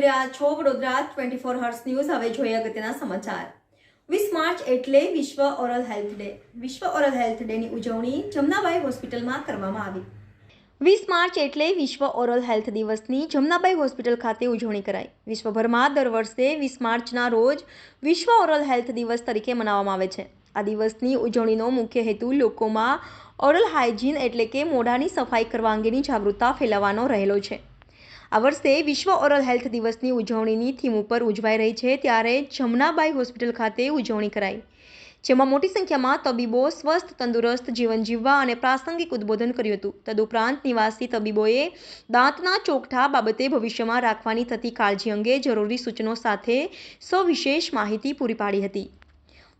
જોઈ રહ્યા છો Vadodara twenty four hours news હવે જોઈએ અગત્યના સમાચાર. વીસ માર્ચ એટલે વિશ્વ ઓરલ હેલ્થ ડે. વિશ્વ ઓરલ હેલ્થ ડેની ઉજવણી જમનાબાઈ હોસ્પિટલમાં કરવામાં આવી. વીસ માર્ચ એટલે વિશ્વ ઓરલ હેલ્થ દિવસની જમનાબાઈ હોસ્પિટલ ખાતે ઉજવણી કરાઈ. વિશ્વભરમાં દર વર્ષે વીસ માર્ચના રોજ વિશ્વ ઓરલ હેલ્થ દિવસ તરીકે મનાવવામાં આવે છે. આ દિવસની ઉજવણીનો મુખ્ય હેતુ લોકોમાં ઓરલ હાઇજીન એટલે કે મોઢાની સફાઈ કરવા અંગેની જાગૃતતા ફેલાવવાનો રહેલો છે. આ વર્ષે વિશ્વ ઓરલ હેલ્થ દિવસની ઉજવણીની થીમ ઉપર ઉજવાઈ રહી છે, ત્યારે જમનાબાઈ હોસ્પિટલ ખાતે ઉજવણી કરાઈ. જેમાં મોટી સંખ્યામાં તબીબો સ્વસ્થ, તંદુરસ્ત જીવન જીવવા અને પ્રાસંગિક ઉદ્બોધન કર્યું હતું. તદુપરાંત નિવાસી તબીબોએ દાંતના ચોકઠા બાબતે ભવિષ્યમાં રાખવાની થતી કાળજી અંગે જરૂરી સૂચનો સાથે સવિશેષ માહિતી પૂરી પાડી હતી.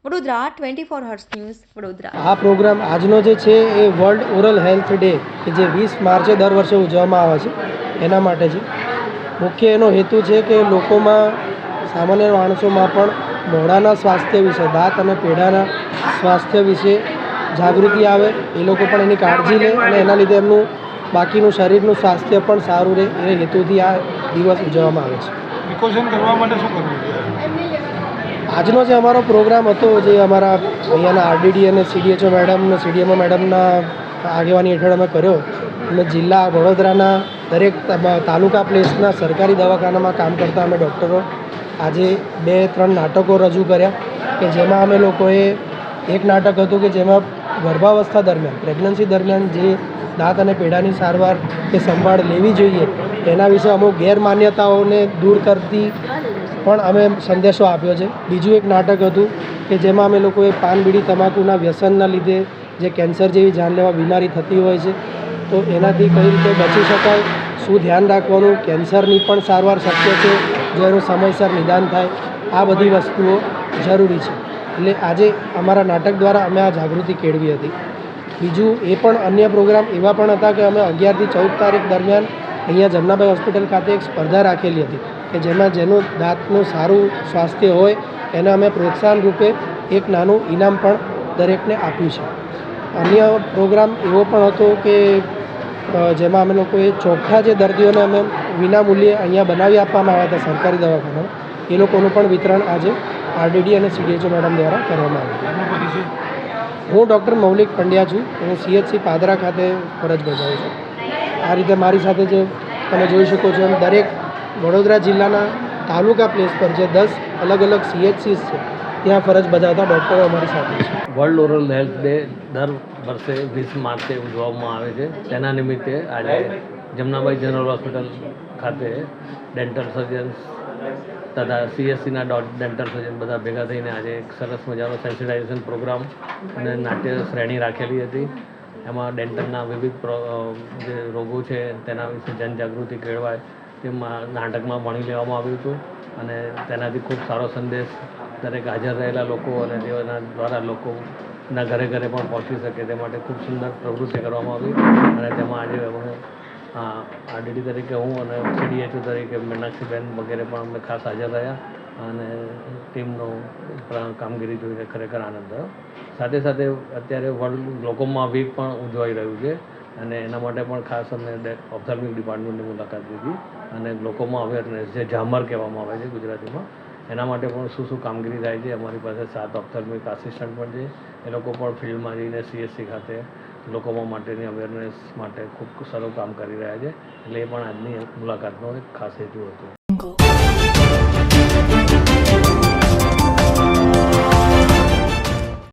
Vadodara twenty four hours news, Vadodara. આ પ્રોગ્રામ આજનો જે છે, એ વર્લ્ડ ઓરલ હેલ્થ ડે, કે જે વીસ માર્ચે દર વર્ષે ઉજવવામાં આવે છે. એના માટે છે. મુખ્ય એનો હેતુ છે કે લોકોમાં સામાન્ય માણસોમાં પણ મોઢાના સ્વાસ્થ્ય વિશે દાંત અને પેઢાના સ્વાસ્થ્ય વિશે જાગૃતિ આવે એ લોકો પણ એની કાળજી લે અને એના લીધે એમનું બાકીનું શરીરનું સ્વાસ્થ્ય પણ સારું રહે એ હેતુથી આ દિવસ ઉજવવામાં આવે છે. પ્રિકોશન કરવા માટે શું કરવું આજનો જે અમારો પ્રોગ્રામ હતો જે અમારા અહીંયાના આરડીડી અને સીડીએચઓ મેડમ અને સીડીએમઓ મેડમના આગેવાની હેઠળ અમે કર્યો અને જિલ્લા વડોદરાના દરેક તાલુકા પ્લેસના સરકારી દવાખાનામાં કામ કરતા અમે ડૉક્ટરો આજે બે, ત્રણ નાટકો રજૂ કર્યા કે જેમાં અમે લોકોએ એક નાટક હતું કે જેમાં ગર્ભાવસ્થા દરમિયાન, પ્રેગ્નન્સી દરમિયાન જે દાંત અને પેઢાની સારવાર કે સંભાળ લેવી જોઈએ તેના વિશે અમુક ગેરમાન્યતાઓને દૂર કરતી પણ અમે સંદેશો આપ્યો છે. બીજું એક નાટક હતું કે જેમાં અમે લોકોએ પાન બીડી તમાકુના વ્યસનના લીધે જે કેન્સર જેવી જાનલેવા બીમારી થતી હોય છે તો એનાથી કઈ રીતે બચી શકાય? શું ધ્યાન રાખવાનું? કેન્સરની પણ સારવાર શક્ય છે, જેનું સમયસર નિદાન થાય. આ બધી વસ્તુઓ જરૂરી છે. એટલે આજે અમારા નાટક દ્વારા અમે આ જાગૃતિ કેળવી હતી. બીજું, એ પણ અન્ય પ્રોગ્રામ એવા પણ હતા કે અમે અગિયારથી ચૌદ તારીખ દરમિયાન અહીંયા જમનાભાઈ હોસ્પિટલ ખાતે એક સ્પર્ધા રાખેલી હતી કે જેમાં જેનું દાંતનું સારું સ્વાસ્થ્ય હોય, એને અમે પ્રોત્સાહન રૂપે એક નાનું ઇનામ પણ દરેકને આપ્યું છે. અન્ય પ્રોગ્રામ એવો પણ હતો કે જેમાં અમે લોકોએ ચોખ્ખા જે દર્દીઓને અમે વિનામૂલ્યે અહીંયા બનાવી આપવામાં આવ્યા હતા સરકારી દવાખાના એ લોકોનું પણ વિતરણ આજે આરડીડી અને સીડીએચઓ મેડમ દ્વારા કરવામાં આવ્યું. હું ડૉક્ટર મૌલિક પંડ્યા છું અને સીએચસી પાદરા ખાતે ફરજ બજાવું છું. આ રીતે મારી સાથે જે તમે જોઈ શકો છો એમ દરેક વડોદરા જિલ્લાના તાલુકા પ્લેસ પર જે દસ અલગ અલગ સીએચસીસ છે ત્યાં ફરજ બજાવતા ડૉક્ટરો અમારી સાથે છે. વર્લ્ડ ઓરલ હેલ્થ ડે દર વર્ષે વીસ માર્ચે ઉજવવામાં આવે છે. તેના નિમિત્તે આજે જમનાબાઈ જનરલ હોસ્પિટલ ખાતે ડેન્ટલ સર્જન્સ તથા સીએસસીના ડોટ ડેન્ટલ સર્જન બધા ભેગા થઈને આજે એક સરસ મજાનો સેન્સિટાઇઝેશન પ્રોગ્રામ અને નાટ્ય શ્રેણી રાખેલી હતી. એમાં ડેન્ટલના વિવિધ જે રોગો છે તેના વિશે જનજાગૃતિ કેળવાય તેમાં નાટકમાં ભણી લેવામાં આવ્યું હતું અને તેનાથી ખૂબ સારો સંદેશ દરેક હાજર રહેલા લોકો અને તેઓના દ્વારા લોકોના ઘરે ઘરે પણ પહોંચી શકે. તે માટે ખૂબ સુંદર પ્રવૃત્તિ કરવામાં આવી અને તેમાં આજે અમે આરડીડી તરીકે હું અને સીડીએચઓ તરીકે મીનાક્ષીબેન વગેરે પણ અમે ખાસ હાજર રહ્યા અને ટીમનો કામગીરી જોઈને ખરેખર આનંદ થયો. સાથે સાથે અત્યારે વર્લ્ડ ગ્લોકોમા વીક પણ ઉજવાઈ રહ્યું છે અને એના માટે પણ ખાસ અમે ઓપ્થાલ્મિક ડિપાર્ટમેન્ટની મુલાકાત લીધી અને લોકોમાં અવેરનેસ જે ઝામર કહેવામાં આવે છે ગુજરાતીમાં એના માટે પણ શું શું કામગીરી થાય છે? અમારી પાસે સાત ઓપ્થર્મિક આસિસ્ટન્ટ પણ છે. એ લોકો પણ ફિલ્ડમાં જઈને સીએસસી ખાતે લોકોમાં માટેની અવેરનેસ માટે ખૂબ સારું કામ કરી રહ્યા છે. એટલે એ પણ આજની મુલાકાતનો એક ખાસ હેતુ હતો.